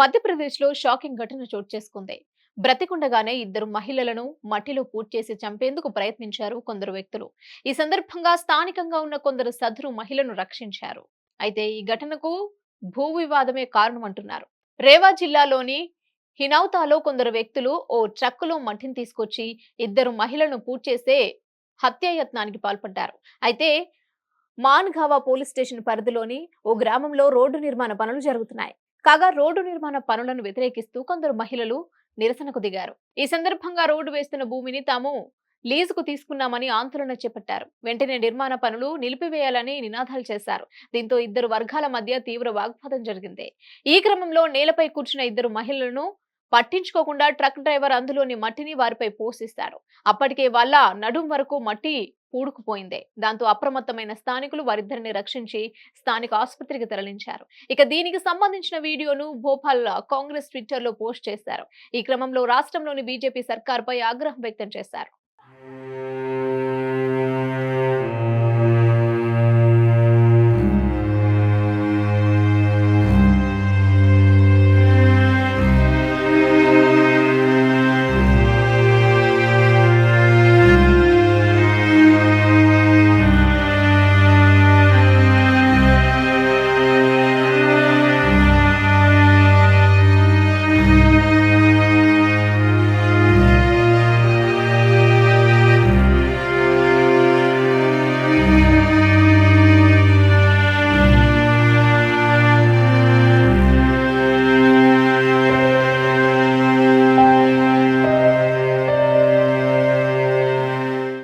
మధ్యప్రదేశ్లో షాకింగ్ ఘటన చోటు చేసుకుంది. బ్రతికుండగానే ఇద్దరు మహిళలను మట్టిలో పూడ్చేసి చంపేందుకు ప్రయత్నించారు కొందరు వ్యక్తులు. ఈ సందర్భంగా స్థానికంగా ఉన్న కొందరు సదరు మహిళను రక్షించారు. అయితే ఈ ఘటనకు భూ వివాదమే కారణమంటున్నారు. రేవా జిల్లాలోని హినౌతాలో కొందరు వ్యక్తులు ఓ ట్రక్కులో మట్టిని తీసుకొచ్చి ఇద్దరు మహిళలను పూడ్ చేసే హత్యాయత్నానికి పాల్పడ్డారు. అయితే మాన్ఘావా పోలీస్ స్టేషన్ పరిధిలోని ఓ గ్రామంలో రోడ్డు నిర్మాణ పనులు జరుగుతున్నాయి. కాగా రోడ్డు నిర్మాణ పనులను వ్యతిరేకిస్తూ కొందరు మహిళలు నిరసనకు దిగారు. ఈ సందర్భంగా రోడ్డు వేస్తున్న భూమిని తాము లీజుకు తీసుకున్నామని ఆందోళన చేపట్టారు. వెంటనే నిర్మాణ పనులు నిలిపివేయాలని నినాదాలు చేశారు. దీంతో ఇద్దరు వర్గాల మధ్య తీవ్ర వాగ్వాదం జరిగింది. ఈ క్రమంలో నేలపై కూర్చున్న ఇద్దరు మహిళలను పట్టించుకోకుండా ట్రక్ డ్రైవర్ అందులోని మట్టిని వారిపై పోషిస్తారు. అప్పటికే వాళ్ళ నడుం వరకు మట్టి పూడుకుపోయింది దాంతో అప్రమత్తమైన స్థానికులు వారిద్దరిని రక్షించి స్థానిక ఆసుపత్రికి తరలించారు. ఇక దీనికి సంబంధించిన వీడియోను భోపాల్ కాంగ్రెస్ ట్విట్టర్లో పోస్ట్ చేశారు. ఈ క్రమంలో రాష్ట్రంలోని బీజేపీ సర్కార్పై ఆగ్రహం వ్యక్తం చేశారు.